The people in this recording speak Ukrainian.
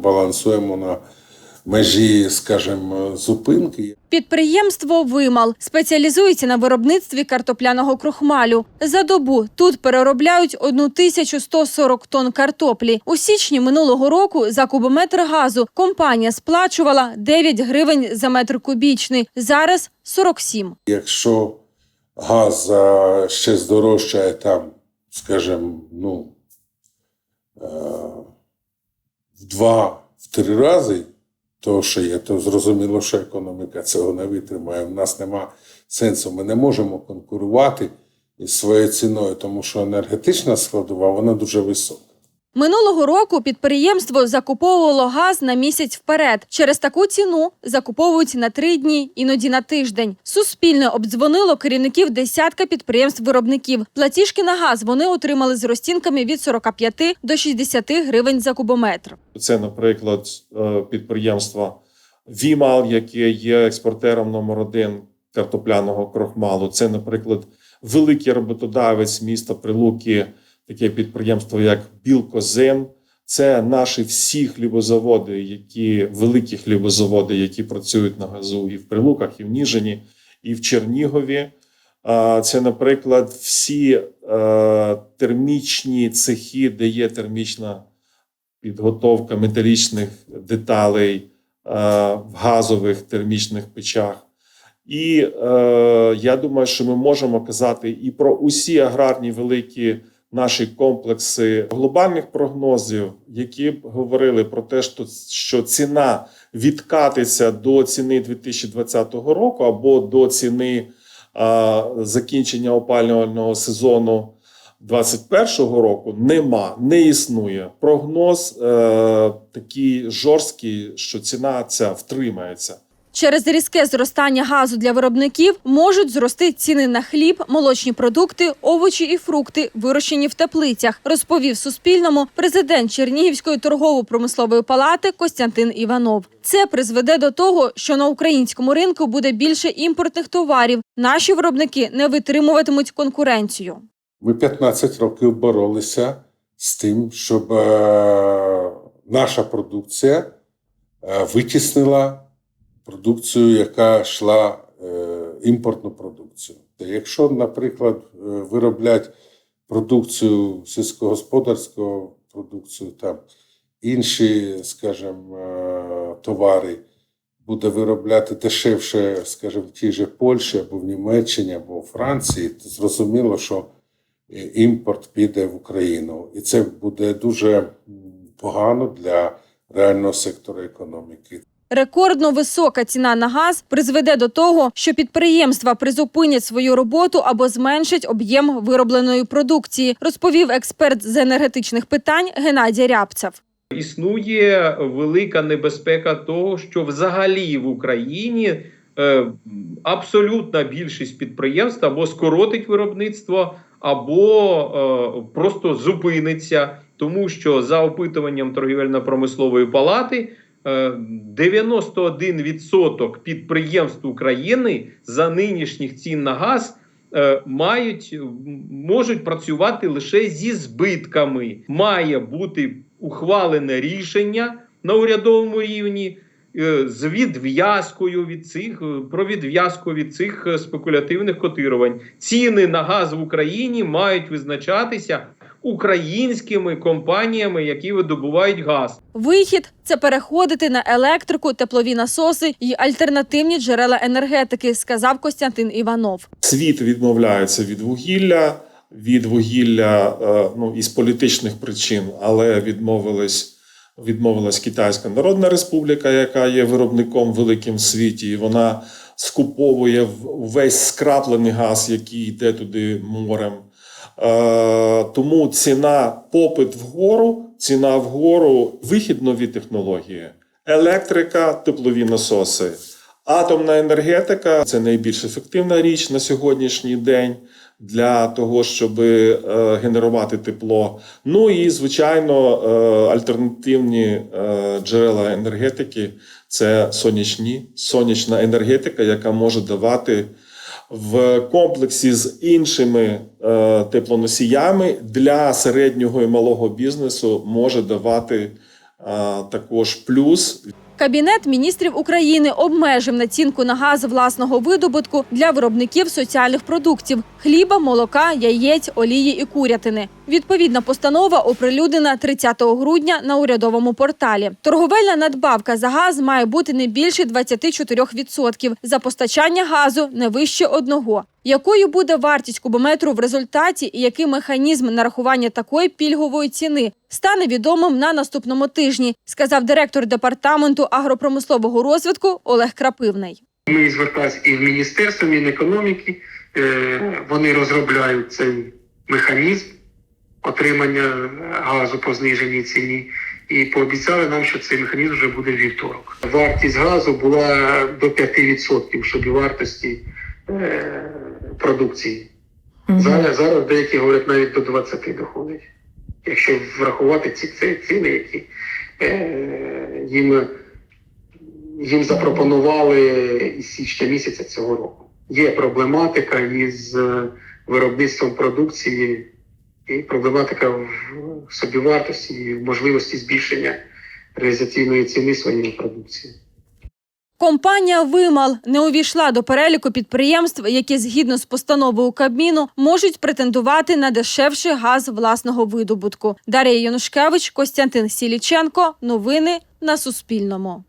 Балансуємо на межі, скажімо, зупинки. Підприємство Вимал спеціалізується на виробництві картопляного крохмалю. За добу тут переробляють 1140 тонн картоплі. У січні минулого року за кубометр газу компанія сплачувала 9 гривень за метр кубічний. Зараз 47. Якщо газ ще здорожчає там, скажімо, ну, е, в два, в три рази, то що є, то зрозуміло, що економіка цього не витримає. У нас нема сенсу. Ми не можемо конкурувати із своєю ціною, тому що енергетична складова вона дуже висока. Минулого року підприємство закуповувало газ на місяць вперед. Через таку ціну закуповують на три дні, іноді на тиждень. Суспільне обдзвонило керівників десятка підприємств-виробників. Платіжки на газ вони отримали з розцінками від 45 до 60 гривень за кубометр. Це, наприклад, е, підприємство Вімал, яке є експортером номер один картопляного крохмалу. Це, наприклад, великий роботодавець міста Прилуки, таке підприємство, як Білкозин. Це наші всі хлібозаводи, які великі хлібозаводи, які працюють на газу і в Прилуках, і в Ніжині, і в Чернігові. Це, наприклад, всі е, термічні цехи, де є термічна підготовка металічних деталей е, в газових термічних печах. І е, я думаю, що ми можемо казати і про усі аграрні великі наші комплекси глобальних прогнозів, які б говорили про те, що, ціна відкатиться до ціни 2020 року або до ціни е, закінчення опалювального сезону 21-го року нема, не існує. Прогноз е, такий жорсткий, що ціна ця втримається. Через різке зростання газу для виробників можуть зрости ціни на хліб, молочні продукти, овочі і фрукти, вирощені в теплицях, розповів Суспільному президент Чернігівської торгово-промислової палати Костянтин Іванов. Це призведе до того, що на українському ринку буде більше імпортних товарів. Наші виробники не витримуватимуть конкуренцію. Ми 15 років боролися з тим, щоб е, наша продукція е, витіснила продукцію, яка йшла е, імпортну продукцію. Якщо, наприклад, е, вироблять продукцію сільськогосподарську продукцію, там інші, скажімо, е, товари буде виробляти дешевше, скажімо, в тій же Польщі або в Німеччині, або у Франції, то зрозуміло, що імпорт піде в Україну. І це буде дуже погано для реального сектору економіки. Рекордно висока ціна на газ призведе до того, що підприємства призупинять свою роботу або зменшать об'єм виробленої продукції, розповів експерт з енергетичних питань Геннадій Рябцев. Існує велика небезпека того, що взагалі в Україні е, абсолютна більшість підприємств або скоротить виробництво, або е, просто зупиниться, тому що за опитуванням торгівельно-промислової палати. Е, 91% підприємств України за нинішніх цін на газ е, мають можуть працювати лише зі збитками. Має бути ухвалене рішення на урядовому рівні е, з відв'язкою від цих е, про відв'язку від цих е, спекулятивних котирувань. Ціни на газ в Україні мають визначатися українськими компаніями, які видобувають газ. Вихід це переходити на електрику, теплові насоси і альтернативні джерела енергетики, сказав Костянтин Іванов. Світ відмовляється від вугілля, від вугілля е, ну, із політичних причин, але відмовились. Відмовилась Китайська Народна Республіка, яка є виробником великим в світі, і вона скуповує весь скраплений газ, який йде туди морем. Е, тому ціна попит вгору, ціна вгору, вихід нові технології, електрика, теплові насоси. Атомна енергетика це найбільш ефективна річ на сьогоднішній день для того, щоб е, генерувати тепло. Ну і звичайно, е, альтернативні джерела енергетики це сонячні, сонячна енергетика, яка може давати в комплексі з іншими е, теплоносіями для середнього і малого бізнесу може давати також плюс Кабінет міністрів України обмежив націнку на газ власного видобутку для виробників соціальних продуктів – хліба, молока, яєць, олії і курятини. Відповідна постанова оприлюднена 30 грудня на урядовому порталі. Торговельна надбавка за газ має бути не більше 24%, за постачання газу не вище одного. Якою буде вартість кубометру в результаті і який механізм нарахування такої пільгової ціни стане відомим на наступному тижні, сказав директор департаменту агропромислового розвитку Олег Крапивний. Ми зверталися і в Міністерство Мінекономіки. Е, Вони розробляють цей механізм отримання газу по зниженій ціні. І пообіцяли нам, що цей механізм вже буде вівторок. Вартість газу була до 5% собівартості продукції. Зараз, зараз деякі говорять навіть до 20 доходить. Якщо врахувати ці, ці ціни, які е, їм, їм запропонували із січня місяця цього року. Є проблематика із е, виробництвом продукції і проблематика в собівартості і в можливості збільшення реалізаційної ціни своєї продукції. Компанія Вимал не увійшла до переліку підприємств, які згідно з постановою Кабміну можуть претендувати на дешевший газ власного видобутку. Дар'я Янушкевич, Костянтин Сіліченко. Новини на Суспільному.